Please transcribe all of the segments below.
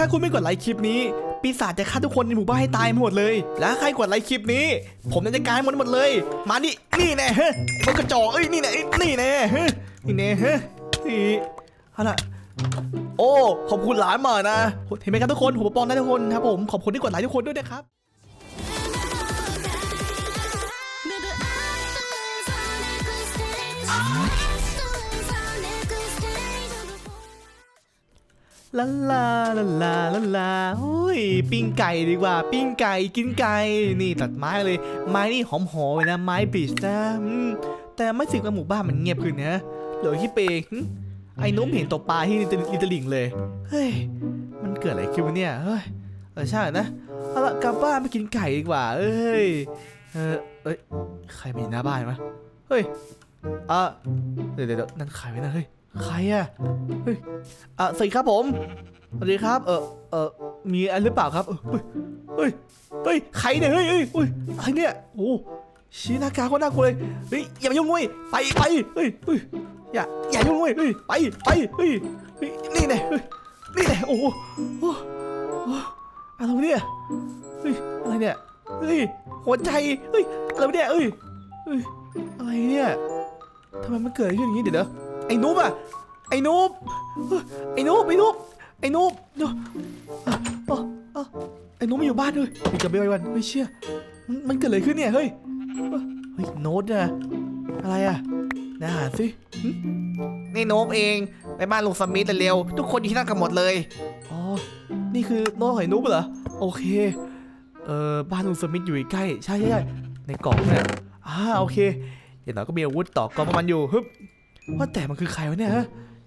ถ้าคุณไม่กดไลค์คลิปนี้ ปีศาจจะฆ่าทุกคนในหมู่บ้านให้ตายหมดเลย แล้วใครกดไลค์คลิปนี้ ผมจะจัดการให้หมดเลย มานี่นี่แน่เฮ้ยไอ้กระจอกเอ้ยนี่แน่นี่แน่เฮ้ยนี่แน่เฮ้ยนี่เอาล่ะโอ้ขอบคุณหลานมานะเห็นไหมครับทุกคนผมปกป้องได้ทุกคนครับผมขอบคุณที่กดไลค์ทุกคนด้วยนะครับ ลาลาลาลาลาลาโอ้ยปิ้งไก่ดีกว่า ปิ้งไก่กินไก่นี่ตัดไม้เลย ไม้นี่หอมหอเลยนะไม้บริดจ์นะอืมแต่ไม่สิกับหมู่บ้านมันเงียบขึ้นนะเหลือที่เปงไอ้นุ่มเห็นตกปลาที่ลิตลิตลิงเลยเฮ้ยมันเกิดอะไรขึ้นวะเนี่ยเฮ้ยเออใช่นะเอาละกลับบ้านไปกินไก่ดีกว่า เอ้ยเออเอ้ยใครมาอยู่หน้าบ้านวะเฮ้ยอะเดี๋ยวเดี๋ยวเดี๋ยวนั่นใครวะนะเฮ้ย ใครอะเฮ้ยอะสวัสดีครับผม สวัสดีครับ เออเออมีอะไรหรือเปล่าครับเฮ้ย เฮ้ย เฮ้ย ใครเนี่ย เฮ้ยเฮ้ยเฮ้ยอะไรเนี่ย โอ้ชี้หน้ากากคนน่ากลัวเลย เฮ้ย อย่ามายุ่งด้ย ไปไปเฮ้ยเฮ้ย อย่า อย่ายุ่งด้ย เฮ้ย ไปไปเฮ้ย นี่แน่เฮ้ย นี่แน่โอ้โหโอ้โหอะไรวะเนี่ย เฮ้ย อะไรเนี่ย เฮ้ย หัวใจ เฮ้ย อะไรวะเนี่ยเฮ้ย เฮ้ย อะไรเนี่ยทำไมมันเกิดอะไรขึ้นอย่างนี้เดี๋ยวเดี๋ยว ไอ้นุ๊บอะไอ้นุ๊บเฮ้ยไอ้นุ๊บไอ้นุ๊บไอ้นุ๊บเดี๋ยวอะอะอะไอ้นุ๊บไม่อยู่บ้านด้วยมีกับเบลไอ้วันไม่เชื่อมันมันเกิดอะไรขึ้นเนี่ยเฮ้ยเฮ้ยโน้ตนะอะไรอะนะหาสิหึนี่โน้ตเองไปบ้านลุงสมิธเร็วๆทุกคนอยู่ที่นั่นกันหมดเลยอ๋อนี่คือโน้ตของไอ้นุ๊บเหรอโอเคเออบ้านลุงสมิธอยู่ใกล้ๆใช่ใช่ใช่ในกล่องเนี่ยอ่าโอเคอย่างน้อยก็มีอาวุธต่อกองประมันอยู่ฮึบ ว่าแต่มันคือใครวะเนี่ยฮะ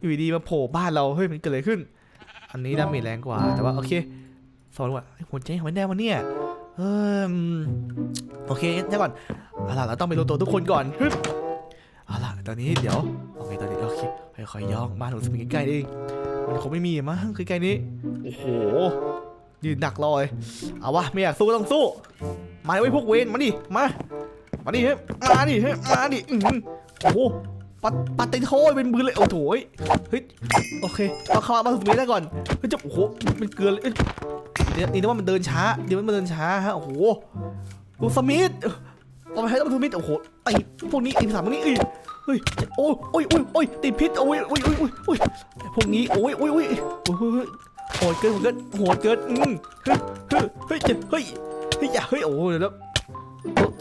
อยู่ดีๆมาโผล่บ้านเราเฮ้ยมันเกิดอะไรขึ้น อันนี้ดาเมจแรงกว่า แต่ว่าโอเคสอนว่าหัวใจของมันแน่วะเนี่ยเออโอเคเดี๋ยวก่อนเอาล่ะเราต้องไปรวมตัวทุกคนก่อนฮึบเอาล่ะตอนนี้เดี๋ยวโอเคตอนนี้โอเคค่อยๆย่องบ้านลุงสมิธใกล้ๆเองมันคงไม่มีมั้งใกล้ๆนี้โอ้โหยืนหนักลอยเอาวะไม่อยากสู้ก็ต้องสู้ มาไว้พวกเวนมาดิมามาดิเฮ้ยมาดิเฮ้ยมาดิอื้อหือโอ้โห ปัดปัดติโทยเป็นมือเลยโอ้โหยเฮ้ยโอเคเอาเข้ามาสุดนี้ได้ก่อนเฮ้ยจะโอ้โหมันเกลือเลยเดี๋ยวนี่นึกว่ามันเดินช้าเดี๋ยวมันเดินช้าฮะโอ้โหดูสมิธต่อไปให้ต้องดูสมิธโอ้โหไอพวกนี้ไอสามพวกนี้เอ้ยเฮ้ยโอ้ยโอ้ยโอ้ยโอ้ยติดพิษโอ้ยโอ้ยโอ้ยโอ้ยพวกนี้โอ้ยโอ้ยโอ้ยโอ้ยโหดเกินโหดเกินโหดเกินอืมเฮ้ยเฮ้ยเฮ้ยเฮ้ยเฮ้ยอย่าเฮ้ยโอ้เดี๋ยแล้ว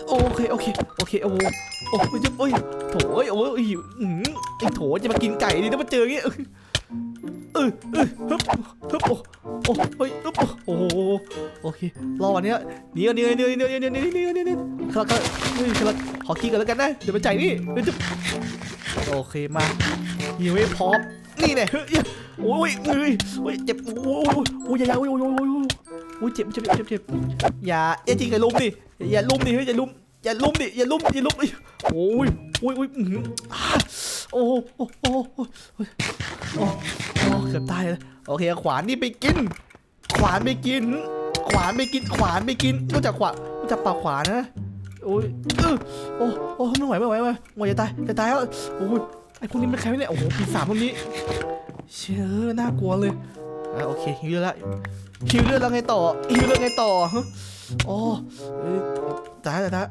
โอเคโอเคโอเคโอ้โหโอ้ยจะโอ้ยโถโอ้ยโอ้ยอืมไอ้โถจะมากินไก่ดิถ้ามาเจออย่างเงี้ยเออเออเออฮึบฮึบโอ้โอ้เฮ้ยฮึบโอ้โหโอเครอวันนี้ยเดี๋ยวเดี๋ยวเดี๋ยวเดี๋ยวเดี๋ยวเดี๋ยวเดี๋ยวเดี๋ยวเดี๋ยวครับครับเฮ้ยครับขอกินก่อนแล้วกันนะเดี๋ยวมาจ่ายนี่เดี๋ยวจะโอเคมาหิวให้พร้อมนี่แน่เฮ้ยโอ้ยเอ้ยโอ้ยเจ็บโอ้ยโอ้ยอย่าโอ้ยโอ้ยโอ้ยโอ้ยโอ้ยเจ็บเจ็บเจ็บเจ็บอย่าอย่าจริงอย่าลุมดิอย่าลุมดิเฮ้ยอย่าลุมอย่าลุมดิอย่าลุมอย่าลุมโอ้ยโอ้ยโอ้ยอื้อหืออ่าโอ้โหโอ้โหโอ้เกือบตายเลยโอเคขวานนี่ไปกิน ขวานไปกิน ขวานไปกิน ขวานไปกินรู้จักขวานรู้จักปากขวานนะโอ้ยโอ้โอ้ไม่ไหวไม่ไหวไม่ไหวจะตายจะตายแล้วโอ้ยไอ้พวกนี้เป็นใครวะเนี่ยโอ้โหปีศาจพวกนี้เชื่อน่ากลัวเลย อะโอเคฮิวแล้วฮิวเลือดแล้วไงต่อฮิวเลือดไงต่อโอ้ตายแล้วตาย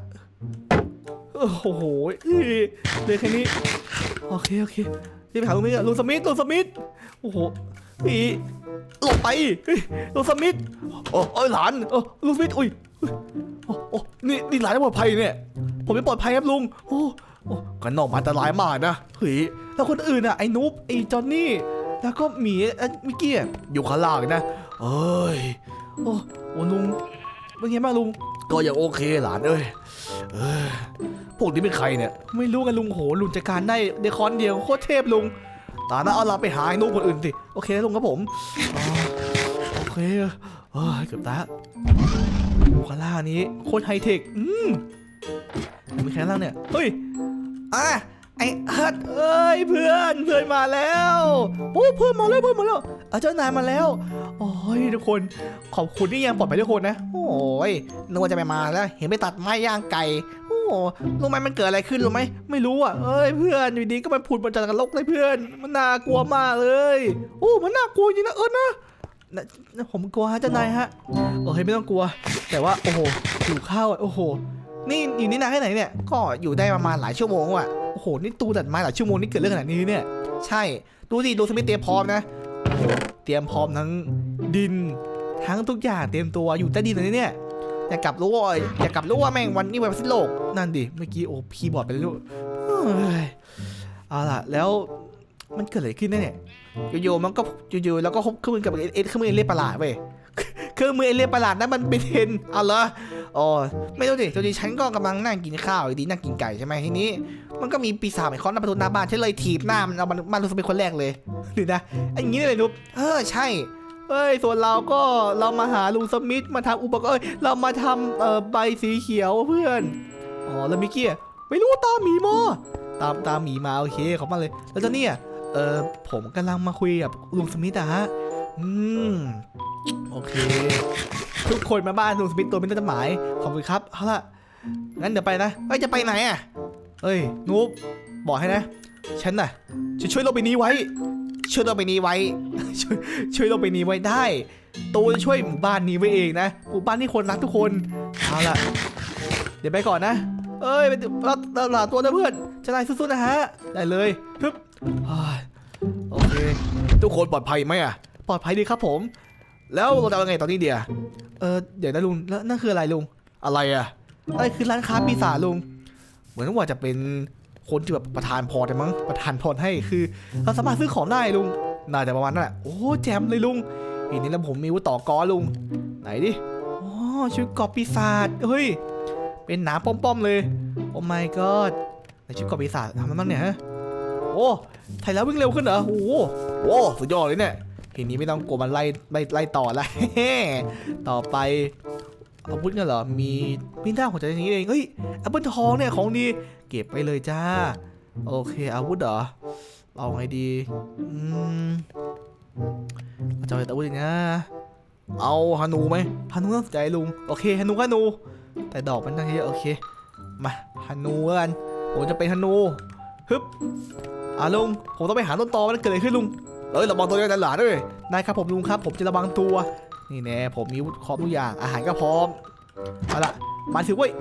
โอ้โหเอ้ยเหลยแค่นี้โอเคโอเครีบไปหาลุงมิธลุงสมิธลุงสมิธโอ้โหอีหลบไปลุงสมิธโอ้โอ้ยหลานโอ้ลุงสมิธอุ้ยโอ้โอ้นี่นี่หลานไม่ปลอดภัยเนี่ย ผมไม่ปลอดภัยครับลุงโอ้โอ้กันนอกมาอันตรายมากนะเฮ้ยแล้วคนอื่นอะไอ้นุ๊บไอ้จอนนี่ แล้วก็หมีอ้ยมิกกี้อยู่ข้างล่างนะเอ้ยโอ้โอ้ลุงเป็นไงบ้างลุงก็ยังโอเคหลานเอ้ยเอ้ยพวกนี้เป็นใครเนี่ย ไม่รู้กันลุงโหลุงจัดการได้ในคอนเดียวโคตรเทพลุงตาหน้าเอาเราไปหาไอ้นุ่มคนอื่นสิโอเคลุงครับผมโอเคเอ้ยเกือบตายโอ้ข้างล่างนี้โคตรไฮเทค อืมมีใครข้างล่างเนี่ย เฮ้ย อะ ไอ้เอิร์ดเอ้ยเพื่อนเพื่อนมาแล้วโอ้เพื่อนมาแล้วเพื่อนมาแล้วอาเจ้านายมาแล้วโอ้ยทุกคนขอบคุณที่ยังปลอดภัยทุกคนนะ โอ้ยนึกว่าจะไปมาแล้ว เห็นไปตัดไม้ย่างไก่โอ้รู้ไหมมันเกิดอะไรขึ้นรู้ไหมไม่รู้อะเอ้ยเพื่อนอยู่ดีก็มาผุดมาจากนรกเลยเพื่อน มันน่ากลัวมากเลยโอ้มันน่ากลัวจริงนะเออนะนะนะผมกลัวฮะเจ้านายฮะโอเคไม่ต้องกลัว แต่ว่าโอ้โหหิวข้าวอะโอ้โหนี่อยู่นี่นานแค่ไหนเนี่ยก็อยู่ได้ประมาณหลายชั่วโมงว่ะ โอ้โห นี่ตูตัดไม้หลายชั่วโมงนี่เกิดเรื่องขนาดนี้เนี่ย ใช่ ดูสิดูสมิธเตรียมพร้อมนะ เตรียมพร้อมทั้งดิน ทั้งทุกอย่างเตรียมตัวอยู่ใต้ดินเลยเนี่ย อย่ากลับรู้ว่าอย่ากลับรู้ว่าแม่งวันนี้วันสิ้นโลก นั่นดิ เมื่อกี้โอ้พีย์บอร์ดไปแล้วเอาล่ะ แล้วมันเกิดอะไรขึ้นเนี่ยอยู่มันก็อยู่แล้วก็ฮบเครื่องมือกับเอเครื่องมือเล่ประหลาดเว้ย รื่องมือเอเลี่ยนประหลาดนั้นมันเป็นเทนเอาเหรออ๋อไม่รู้ดิตอนนี้ฉันก็กำลังนั่งกินข้าวอยู่ดีนั่งกินไก่ใช่ไหมทีนี้ มันก็มีปีศาจไอ้คอนหน้าประตูหน้าบ้านฉันเลยถีบหน้ามันเอามันมันรู้สึกเป็นคนแรกเลยหรือนะอ้อย่างนี้เลยนุ๊กเออใช่เอ้ยส่วนเราก็เรามาหาลุงสมิธมาทำอุปกรณ์เอ้ยเรามาทำเอ่อใบสีเขียวเพื่อนอ๋อแล้วมิกกี้ไม่รู้ตามหมีมาตามตามหมีมาโอเคเขอบมาเลย แล้วตอนเนี้ยเออผมกำลังมาคุยกับลุงสมิธอะฮะอืม โอเค ทุกคนมาบ้านลุงสมิธตัวเป็นต้นหมายขอบคุณครับเอาล่ะงั้นเดี๋ยวไปนะเอ้ยจะไปไหนอะเอ้ยนูบบอกให้นะฉันน่ะจะช่วยโลกใบนี้ไว้ ช่วยโลกใบนี้ไว้ ช่วยช่วยโลกใบนี้ไว้ได้ตูจะช่วยหมู่บ้านนี้ไว้เองนะหมู่บ้านที่คนรักทุกคนเอาล่ะ เดี๋ยวไปก่อนนะ เอ้ยไปเราเราลาตัวนะเพื่อนจะได้สู้ๆนะฮะได้เลยปึ๊บโอเคทุกคนปลอดภัยไหมอะปลอดภัยดีครับผม แล้วเราจะเอาไงตอนนี้เดียเออเดี๋ยวนะลุงแล้วนั่นคืออะไรลุง อะไรอะอะไรคือร้านค้าปีศาจลุง เหมือนว่าจะเป็นคนที่แบบประธานพรแต่มั้งประธานพรให้คือเราสามารถซื้อของได้ลุง น่าจะประมาณนั้นแหละโอ้แจมเลยลุงอีนี้แล้วผมมีวุธต่อกอลุง ไหนดิโอ้ชุดเกอบปีศาจเฮ้ยเป็นหนาป้อมๆเลยโอ้ my god ในชุดเกอบปีศาจทำมันบ้างเนี่ยฮะโอ้ไทยแล้ววิ่งเร็วขึ้นเหรอโอ้โหโอ้สุดยอดเลยเนี่ย ทีนี้ไม่ต้องกลัวมันไล่ไล่ไล่ต่อละต่อไปอาวุธเนี่ยเหรอ มีมีด้ามของใจนี้เอง เฮ้ยแอปเปิลทองเนี่ยของดี เก็บไปเลยจ้า โอเคอาวุธเหรอ เอาไงดี อืมเอาจะเอาอาวุธอีกนะ เอาฮานูไหมฮานูน่าสนใจลุง โอเคฮานูก็ฮานู แต่ดอกมันตั้งเยอะโอเค มาฮานูแล้วกัน ผมจะเป็นฮานู ฮึบ อะลุง ผมต้องไปหาต้นตอมันเกิดอะไรขึ้นลุง เอ้ยระวังตัวด้วยนะหลานด้วยได้ครับผมลุงครับ ผมจะระวังตัว นี่แน่ผมมีวุธครบทุกอย่างอาหารก็พร้อมเอาละมาสิเว้ย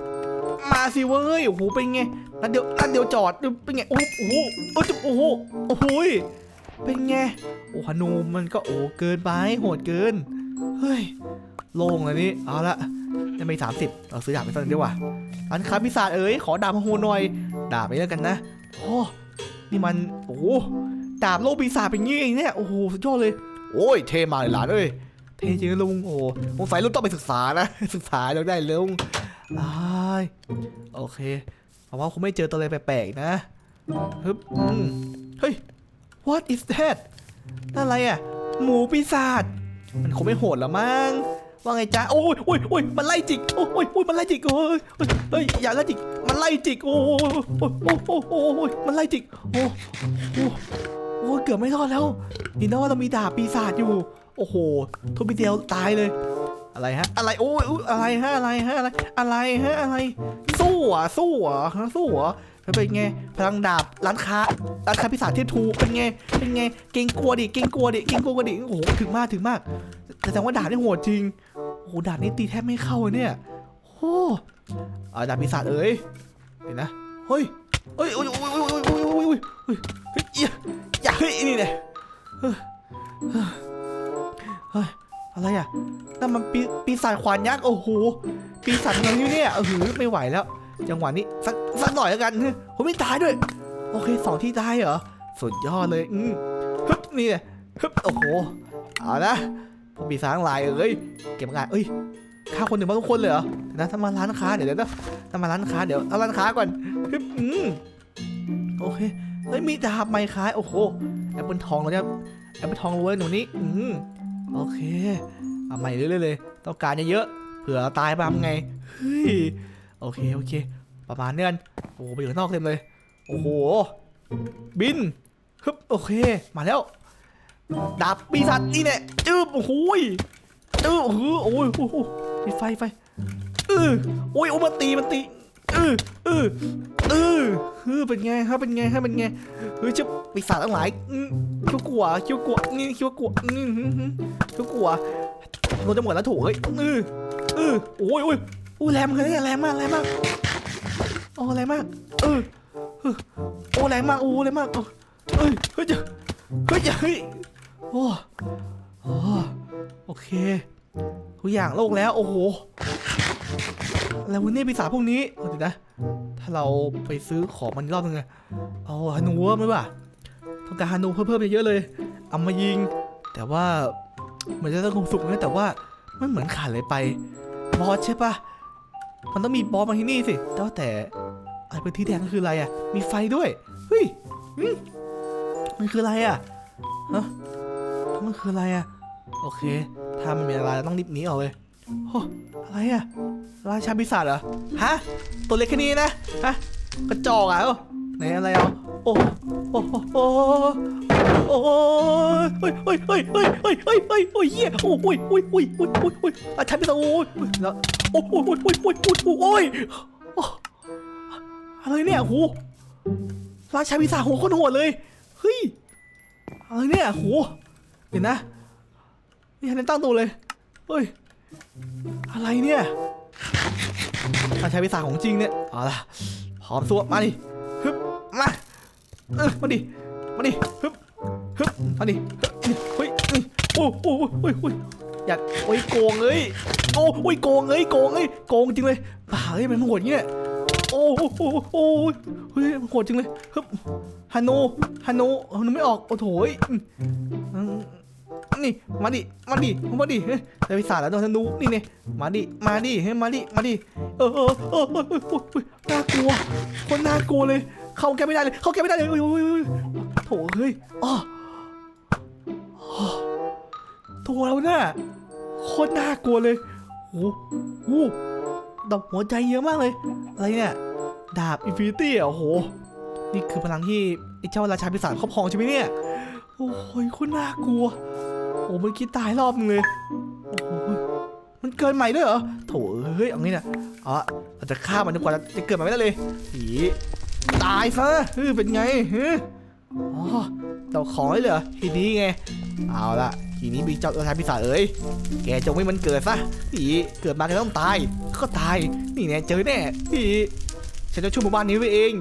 มาสิเว้ยโอ้โหเป็นไงนัดเดียวนัดเดียวจอดเป็นไงโอ้โหโอ้โหโอ้โหโอ้โหเป็นไงโอ้ฮานูมันก็โอ้เกินไปโหดเกินเฮ้ยโล่งเลยนี่เอาละจะไม่สามสิบเราซื้อดาบไปสักหนึ่งดีกว่าร้านค้าพิศาจเอ้ยขอดาบมาโหหน่อยดาบไปแล้วกันนะโอ้นี่มันโอ้ ดาบโลกปีศาจเป็นงี้เองเนี่ยโอ้โหสุดยอดเลย โอ้ยเท่มากเลยหลานเอ้ยเท่จริงนะลุงโอ้โหสงสัยลุงต้องไปศึกษานะศึกษาแล้วได้ลุงอ้โอเคเพราะว่าคงไม่เจอตัวอะไรแปลกๆนะฮึบอืมเฮ้ย what is that นั่นอะไรอะ หมูปีศาจมันคงไม่โหดหรอมั้งว่าไงจ๊ะโอ้ยโอ้ยโอ้ยมันไล่จิกโอ้ยโอ้ยมันไล่จิกโอ้ยโอ้ยเฮ้ยอย่าไล่จิกมันไล่จิกโอ้ยโอ้ยโอ้ยโอ้ยมันไล่จิกโอ้โอ้ อ้เกือบไม่รอดแล้วนี่นะว่าเรามีดาบปีศาจอยู่ โอ้โหทุบปีเดียวตายเลย อะไรฮะ อะไรโอ้ยอะไรฮะอะไรฮะอะไรอะไรฮะอะไร สู้อะสู้อะฮะสู้อะเป็นไงพลังดาบร้านค้าร้านค้าปีศาจเทพทูเป็นไงเป็นไงเก่งกลัวดิเก่งกลัวดิเก่งกลัวดิโอ้โหถึงมากถึงมากแต่แสดงว่าดาบนี่โหดจริงโอ้โหดาบนี่ตีแทบไม่เข้าเนี่ยโอ้ดาบปีศาจเอ้ยเห็นนะเฮ้ยเฮ้ยโอ้ยโอ้ยโอ้ย อ้ยโอ้ยอ้ยโอ้ยเฮ้ยอย่าเฮ้ยนี่เนี่ยเฮ้ยอะไรอะนั่นมันปีปีศาจขวานยักษ์โอ้โหปีศาจอะไรอยู่เนี่ยเออหือไม่ไหวแล้ว จังหวะนี้สักสักหน่อยแล้วกันเฮ้ยผมไม่ตายด้วย โอเคสองที่ตายเหรอสุดยอดเลยอืมฮึบนี่เนี่ยฮึบโอ้โหเอานะผมปีศาจลายเอ้ยเก็บงานเอ้ยฆ่าคนหนึ่งมาทุกคนเลยเหรอนะถ้ามาร้านค้าเดี๋ยวเดี๋ยวนะถ้ามาร้านค้าเดี๋ยวเอาร้านค้าก่อนฮึบอืม โอเคเฮ้ยมีดาบไม้คล้ายโอ้โหแอปเปิลทองเราเนี่ยแอปเปิลทองรวยหนูนี้อืมโอเคเอาใหม่เรื่อยๆเลยต้องการเยอะๆเผื่อตายไปทำไงเฮ้ยโอเคโอเค ประมาณเนี้ยโอ้โหไปอยู่ข้างนอกเต็มเลย โอ้โห บินฮึบโอเคมาแล้วดาบปีศาจนี่เนี่ยจืบโอ้โหยจืบโอ้โหโอ้ยโอ้โหไฟไฟเออโอ้ยโอ้มันตีมันตีเออเออ เออเออเป็นไงครับเป็นไงครับเป็นไงเฮ้ยจะปีศาจทั้งหลายคิ้วกลัวคิ้วกลัวนี่คิ้วกลัวอืมอืมอืมคิ้วกลัวโดนจะหมดแล้วถูกเฮ้ยเออเออโอ้ยโอ้ยโอ้แรงมากเลยแรงมากแรงมากโอ้แรงมากเออเออโอ้แรงมากโอ้แรงมากโอ้เอ้ยเฮ้ยเฮ้ยเฮ้ยโอ้โอ้โอเคทุกอย่างโล่งแล้วโอ้โห แล้ววันนี้ปีศาจพวกนี้เอาเดี๋ยวนะ ถ้าเราไปซื้อของมันรอบนึงอะเอาฮานูเพิ่มไหมวะต้องการฮานูเพิ่มเพิ่มเยอะเลย เอามายิง แต่ว่าเหมือนจะต้องคงสุกนะแต่ว่ามันเหมือนขาดอะไรไป บอสใช่ปะมันต้องมีบอสมาที่นี่สิแต่ว่าแต่ไอ้พื้นที่แดงคืออะไรอะมีไฟด้วย เฮ้ยมันคืออะไรอะฮะมันคืออะไรอะโอเค ถ้ามันมีอะไรต้องรีบหนีออกเลยโอ้อะไรอะ ราชาปีศาจเหรอ ฮะ ตัวเล็กแค่นี้นะ ฮะ กระจอกอะเอ้าไหนอะไรอะโอ้โอ้โอ้โอ้เฮ้ยเฮ้ยเฮ้ยเฮ้ยเฮ้ยเฮ้ยเฮ้ยโอ้ยเหี้ยโอ้ยโอ้ยโอ้ยโอ้ยโอ้ยโอ้ยอาชันไปซะโอ้ยแล้วโอ้ยโอ้ยโอ้ยโอ้ยโอ้ยโอ้ยโอ้ยอะไรเนี่ยโหราชาวิสาโหโคนโหดเลยเฮ้ยอะไรเนี่ยโหเห็นนะนี่ทันตั้งตัวเลยเฮ้ยอะไรเนี่ย ถ้าใช้วิสาของจริงเนี่ย เอาล่ะพร้อมสู้มาดิฮึบมาเออมาดิ มาดิฮึบฮึบมาดิเฮ้ยโอ้โอ้โอ้ยโอ้ยอยากโอ้ยโกงเอ้ยโอ้โอ้ยโกงเอ้ยโกงเอ้ยโกงจริงเลยบ้าเอ้ยมันโหดเงี้ยโอ้โอ้โอ้ยเฮ้ยมันโหดจริงเลยฮึบฮันโนฮันโนฮันไม่ออกโอ้โถย นี่มาดิมาดิมาดิเฮ้ยแต่วิสาแล้วโดนธนูนี่เนี่ยมาดิมาดิเฮ้ยมาดิมาดิเออเออเออเออน่ากลัวคนน่ากลัวเลย เข้าแกไม่ได้เลยเข้าแกไม่ได้เลยโอ้ยโอ้ยโถเฮ้ยอ๋อตัวเราเนี่ยโคตรน่ากลัวเลยโอ้โหดอกหัวใจเยอะมากเลย อะไรเนี่ย ดาบอินฟินิตี้อะโอ้โห นี่คือพลังที่ไอ้เจ้าราชาปีศาจครอบครองใช่ไหมเนี่ย โอ้ยโคตรน่ากลัว อ้มันคิดตายรอบนึงเลยมันเกินใหม่ด้วยเหรอโถเฮ้ยเอางี้นะเอาละเราจะฆ่ามันจนกว่าจะเกิดใหม่ไม่ได้เลยผีตายซะเฮ้ยเป็นไงเฮ้ยอ๋อเต่าของเลยเหรอทีนี้ไง เอาละทีนี้มีเจ้าราชาปีศาจเอ้ยแกจงไม่มันเกิดซะผีเกิดมาแกต้องตาย ก็ตาย นี่แน่เจอแน่ผีฉันจะช่วยหมู่บ้านนี้ไว้เอง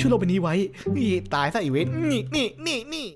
ช่วยโลกใบนี้ไว้ นี่ตายซะอีเวนนี่นี่นี่นี่